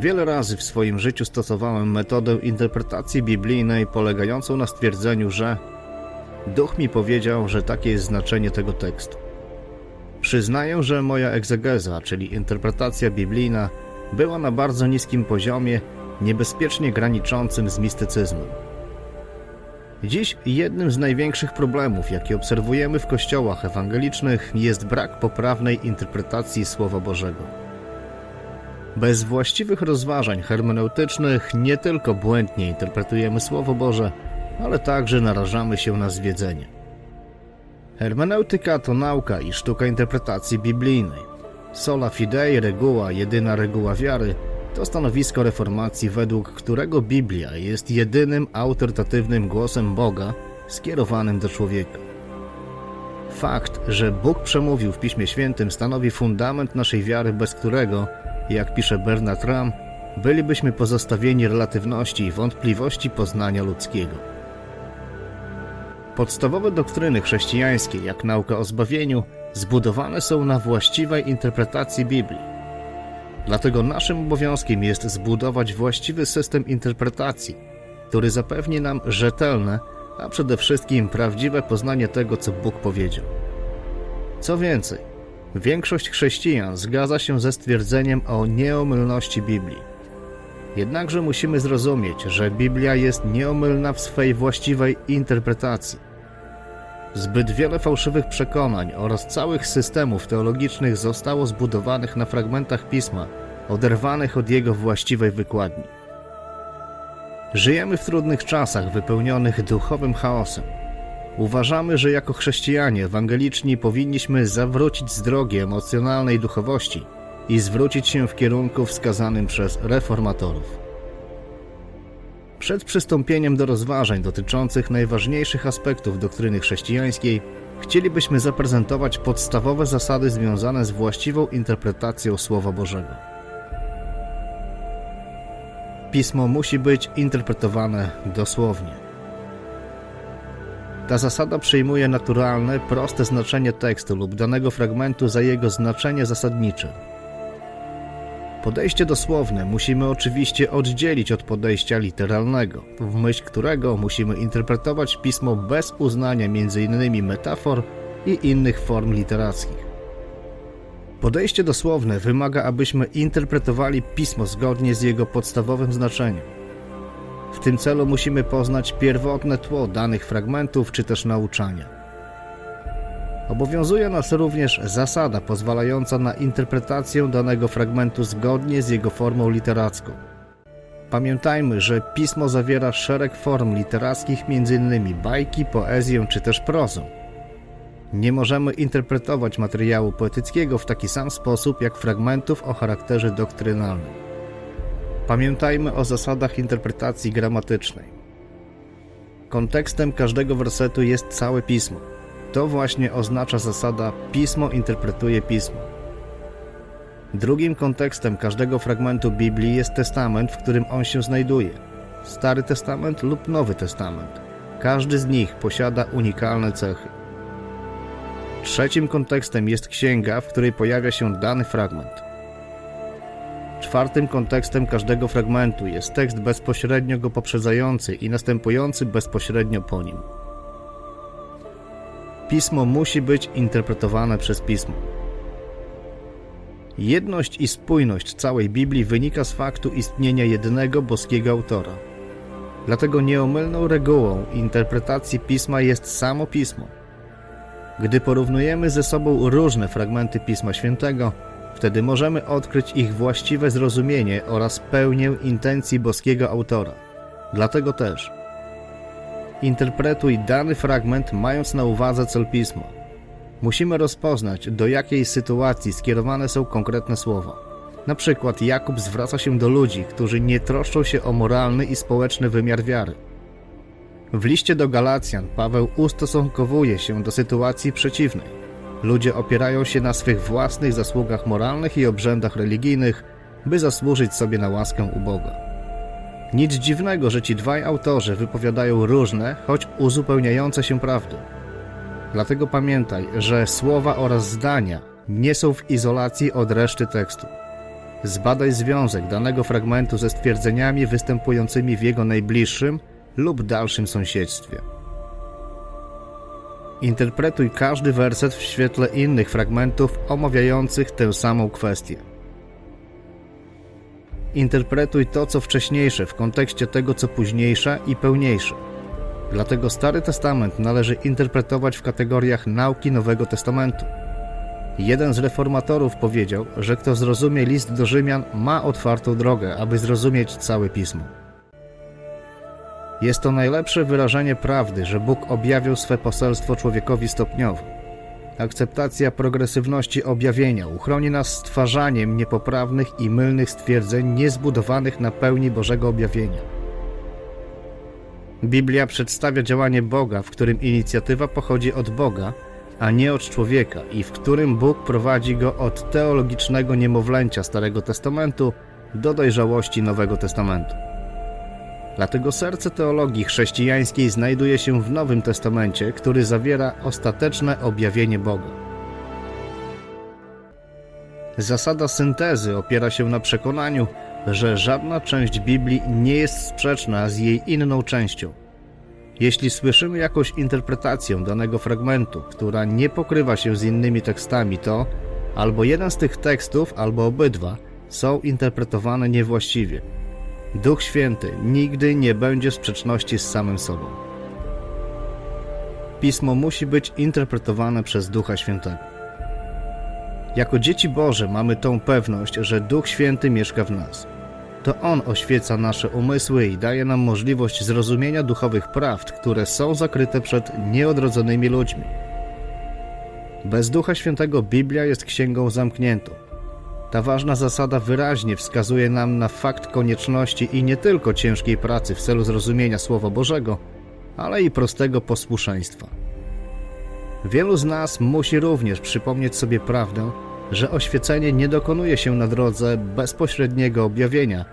Wiele razy w swoim życiu stosowałem metodę interpretacji biblijnej polegającą na stwierdzeniu, że Duch mi powiedział, że takie jest znaczenie tego tekstu. Przyznaję, że moja egzegeza, czyli interpretacja biblijna, była na bardzo niskim poziomie, niebezpiecznie graniczącym z mistycyzmem. Dziś jednym z największych problemów, jakie obserwujemy w kościołach ewangelicznych, jest brak poprawnej interpretacji Słowa Bożego. Bez właściwych rozważań hermeneutycznych nie tylko błędnie interpretujemy Słowo Boże, ale także narażamy się na zwiedzenie. Hermeneutyka to nauka i sztuka interpretacji biblijnej. Sola fidei, reguła, jedyna reguła wiary, to stanowisko reformacji, według którego Biblia jest jedynym autorytatywnym głosem Boga skierowanym do człowieka. Fakt, że Bóg przemówił w Piśmie Świętym, stanowi fundament naszej wiary, bez którego, jak pisze Bernard Ram, bylibyśmy pozostawieni relatywności i wątpliwości poznania ludzkiego. Podstawowe doktryny chrześcijańskie, jak nauka o zbawieniu, zbudowane są na właściwej interpretacji Biblii. Dlatego naszym obowiązkiem jest zbudować właściwy system interpretacji, który zapewni nam rzetelne, a przede wszystkim prawdziwe poznanie tego, co Bóg powiedział. Co więcej, większość chrześcijan zgadza się ze stwierdzeniem o nieomylności Biblii. Jednakże musimy zrozumieć, że Biblia jest nieomylna w swej właściwej interpretacji. Zbyt wiele fałszywych przekonań oraz całych systemów teologicznych zostało zbudowanych na fragmentach pisma, oderwanych od jego właściwej wykładni. Żyjemy w trudnych czasach wypełnionych duchowym chaosem. Uważamy, że jako chrześcijanie ewangeliczni powinniśmy zawrócić z drogi emocjonalnej duchowości i zwrócić się w kierunku wskazanym przez reformatorów. Przed przystąpieniem do rozważań dotyczących najważniejszych aspektów doktryny chrześcijańskiej, chcielibyśmy zaprezentować podstawowe zasady związane z właściwą interpretacją Słowa Bożego. Pismo musi być interpretowane dosłownie. Ta zasada przyjmuje naturalne, proste znaczenie tekstu lub danego fragmentu za jego znaczenie zasadnicze. Podejście dosłowne musimy oczywiście oddzielić od podejścia literalnego, w myśl którego musimy interpretować pismo bez uznania m.in. metafor i innych form literackich. Podejście dosłowne wymaga, abyśmy interpretowali pismo zgodnie z jego podstawowym znaczeniem. W tym celu musimy poznać pierwotne tło danych fragmentów czy też nauczania. Obowiązuje nas również zasada pozwalająca na interpretację danego fragmentu zgodnie z jego formą literacką. Pamiętajmy, że pismo zawiera szereg form literackich, m.in. bajki, poezję czy też prozę. Nie możemy interpretować materiału poetyckiego w taki sam sposób jak fragmentów o charakterze doktrynalnym. Pamiętajmy o zasadach interpretacji gramatycznej. Kontekstem każdego wersetu jest całe pismo. To właśnie oznacza zasada pismo interpretuje pismo. Drugim kontekstem każdego fragmentu Biblii jest testament, w którym on się znajduje. Stary Testament lub Nowy Testament. Każdy z nich posiada unikalne cechy. Trzecim kontekstem jest księga, w której pojawia się dany fragment. Czwartym kontekstem każdego fragmentu jest tekst bezpośrednio go poprzedzający i następujący bezpośrednio po nim. Pismo musi być interpretowane przez Pismo. Jedność i spójność całej Biblii wynika z faktu istnienia jednego boskiego autora. Dlatego nieomylną regułą interpretacji Pisma jest samo Pismo. Gdy porównujemy ze sobą różne fragmenty Pisma Świętego, wtedy możemy odkryć ich właściwe zrozumienie oraz pełnię intencji boskiego autora. Dlatego też Interpretuj dany fragment mając na uwadze cel pisma. Musimy rozpoznać, do jakiej sytuacji skierowane są konkretne słowa. Na przykład Jakub zwraca się do ludzi, którzy nie troszczą się o moralny i społeczny wymiar wiary. W liście do Galacjan Paweł ustosunkowuje się do sytuacji przeciwnej. Ludzie opierają się na swych własnych zasługach moralnych i obrzędach religijnych, by zasłużyć sobie na łaskę u Boga. Nic dziwnego, że ci dwaj autorzy wypowiadają różne, choć uzupełniające się prawdy. Dlatego pamiętaj, że słowa oraz zdania nie są w izolacji od reszty tekstu. Zbadaj związek danego fragmentu ze stwierdzeniami występującymi w jego najbliższym lub dalszym sąsiedztwie. Interpretuj każdy werset w świetle innych fragmentów omawiających tę samą kwestię. Interpretuj to, co wcześniejsze, w kontekście tego, co późniejsze i pełniejsze. Dlatego Stary Testament należy interpretować w kategoriach nauki Nowego Testamentu. Jeden z reformatorów powiedział, że kto zrozumie list do Rzymian, ma otwartą drogę, aby zrozumieć całe pismo. Jest to najlepsze wyrażenie prawdy, że Bóg objawił swe poselstwo człowiekowi stopniowo. Akceptacja progresywności objawienia uchroni nas stwarzaniem niepoprawnych i mylnych stwierdzeń niezbudowanych na pełni Bożego objawienia. Biblia przedstawia działanie Boga, w którym inicjatywa pochodzi od Boga, a nie od człowieka i w którym Bóg prowadzi go od teologicznego niemowlęcia Starego Testamentu do dojrzałości Nowego Testamentu. Dlatego serce teologii chrześcijańskiej znajduje się w Nowym Testamencie, który zawiera ostateczne objawienie Boga. Zasada syntezy opiera się na przekonaniu, że żadna część Biblii nie jest sprzeczna z jej inną częścią. Jeśli słyszymy jakąś interpretację danego fragmentu, która nie pokrywa się z innymi tekstami, to albo jeden z tych tekstów, albo obydwa są interpretowane niewłaściwie. Duch Święty nigdy nie będzie w sprzeczności z samym sobą. Pismo musi być interpretowane przez Ducha Świętego. Jako dzieci Boże mamy tą pewność, że Duch Święty mieszka w nas. To On oświeca nasze umysły i daje nam możliwość zrozumienia duchowych prawd, które są zakryte przed nieodrodzonymi ludźmi. Bez Ducha Świętego Biblia jest księgą zamkniętą. Ta ważna zasada wyraźnie wskazuje nam na fakt konieczności i nie tylko ciężkiej pracy w celu zrozumienia Słowa Bożego, ale i prostego posłuszeństwa. Wielu z nas musi również przypomnieć sobie prawdę, że oświecenie nie dokonuje się na drodze bezpośredniego objawienia,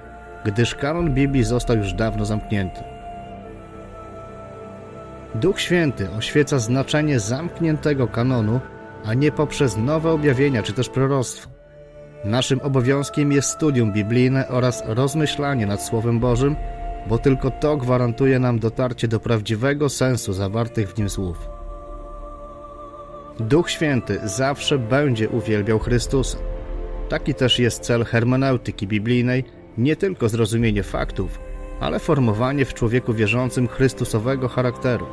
gdyż kanon Biblii został już dawno zamknięty. Duch Święty oświeca znaczenie zamkniętego kanonu, a nie poprzez nowe objawienia czy też proroctwo. Naszym obowiązkiem jest studium biblijne oraz rozmyślanie nad Słowem Bożym, bo tylko to gwarantuje nam dotarcie do prawdziwego sensu zawartych w nim słów. Duch Święty zawsze będzie uwielbiał Chrystusa. Taki też jest cel hermeneutyki biblijnej, nie tylko zrozumienie faktów, ale formowanie w człowieku wierzącym Chrystusowego charakteru.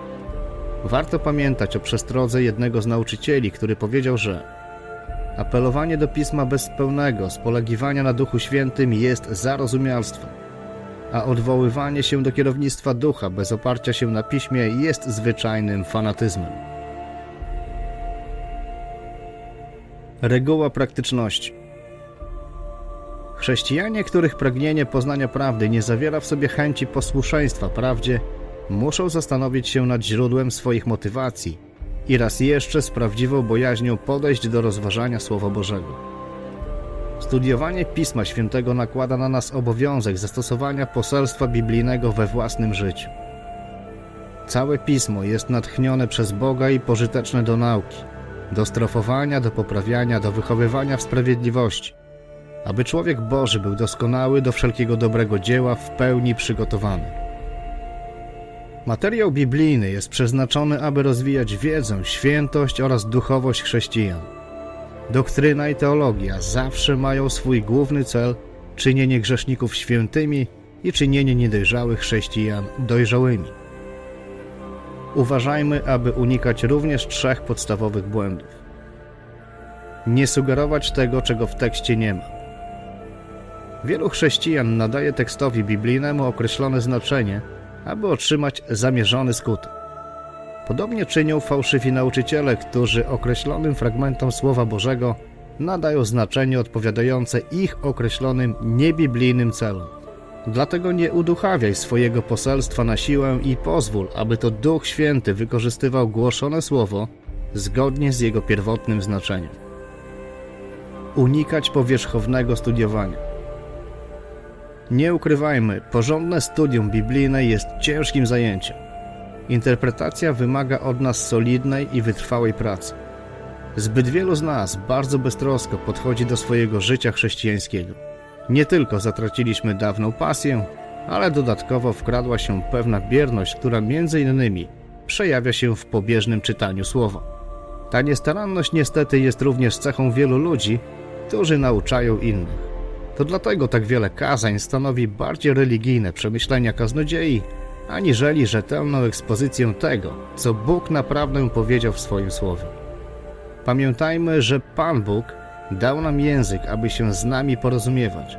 Warto pamiętać o przestrodze jednego z nauczycieli, który powiedział, że apelowanie do Pisma bezpełnego, spolegiwania na Duchu Świętym jest zarozumialstwem, a odwoływanie się do kierownictwa Ducha bez oparcia się na Piśmie jest zwyczajnym fanatyzmem. Reguła praktyczności. Chrześcijanie, których pragnienie poznania prawdy nie zawiera w sobie chęci posłuszeństwa prawdzie, muszą zastanowić się nad źródłem swoich motywacji i raz jeszcze z prawdziwą bojaźnią podejść do rozważania Słowa Bożego. Studiowanie Pisma Świętego nakłada na nas obowiązek zastosowania poselstwa biblijnego we własnym życiu. Całe Pismo jest natchnione przez Boga i pożyteczne do nauki do strofowania, do poprawiania, do wychowywania w sprawiedliwości, aby człowiek Boży był doskonały do wszelkiego dobrego dzieła, w pełni przygotowany. Materiał biblijny jest przeznaczony, aby rozwijać wiedzę, świętość oraz duchowość chrześcijan. Doktryna i teologia zawsze mają swój główny cel czynienie grzeszników świętymi i czynienie niedojrzałych chrześcijan dojrzałymi. Uważajmy, aby unikać również trzech podstawowych błędów. Nie sugerować tego, czego w tekście nie ma. Wielu chrześcijan nadaje tekstowi biblijnemu określone znaczenie, aby otrzymać zamierzony skutek. Podobnie czynią fałszywi nauczyciele, którzy określonym fragmentom Słowa Bożego nadają znaczenie odpowiadające ich określonym niebiblijnym celom. Dlatego nie uduchawiaj swojego poselstwa na siłę i pozwól, aby to Duch Święty wykorzystywał głoszone słowo zgodnie z jego pierwotnym znaczeniem. Unikać powierzchownego studiowania. Nie ukrywajmy, porządne studium biblijne jest ciężkim zajęciem. Interpretacja wymaga od nas solidnej i wytrwałej pracy. Zbyt wielu z nas bardzo beztrosko podchodzi do swojego życia chrześcijańskiego. Nie tylko zatraciliśmy dawną pasję, ale dodatkowo wkradła się pewna bierność, która między innymi przejawia się w pobieżnym czytaniu słowa. Ta niestaranność niestety jest również cechą wielu ludzi, którzy nauczają innych. To dlatego tak wiele kazań stanowi bardziej religijne przemyślenia kaznodziei, aniżeli rzetelną ekspozycję tego, co Bóg naprawdę powiedział w swoim słowie. Pamiętajmy, że Pan Bóg dał nam język, aby się z nami porozumiewać.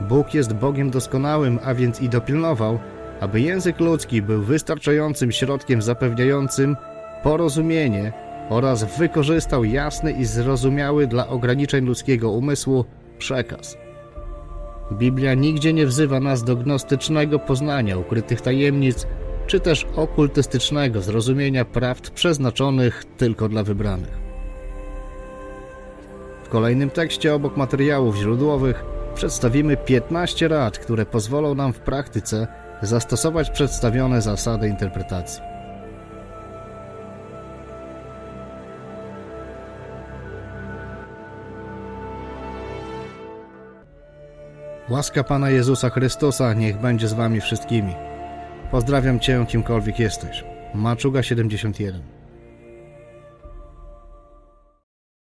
Bóg jest Bogiem doskonałym, a więc i dopilnował, aby język ludzki był wystarczającym środkiem zapewniającym porozumienie oraz wykorzystał jasny i zrozumiały dla ograniczeń ludzkiego umysłu przekaz. Biblia nigdzie nie wzywa nas do gnostycznego poznania ukrytych tajemnic, czy też okultystycznego zrozumienia prawd przeznaczonych tylko dla wybranych. W kolejnym tekście obok materiałów źródłowych przedstawimy 15 rad, które pozwolą nam w praktyce zastosować przedstawione zasady interpretacji. Łaska Pana Jezusa Chrystusa niech będzie z Wami wszystkimi. Pozdrawiam Cię, kimkolwiek jesteś. Maczuga 71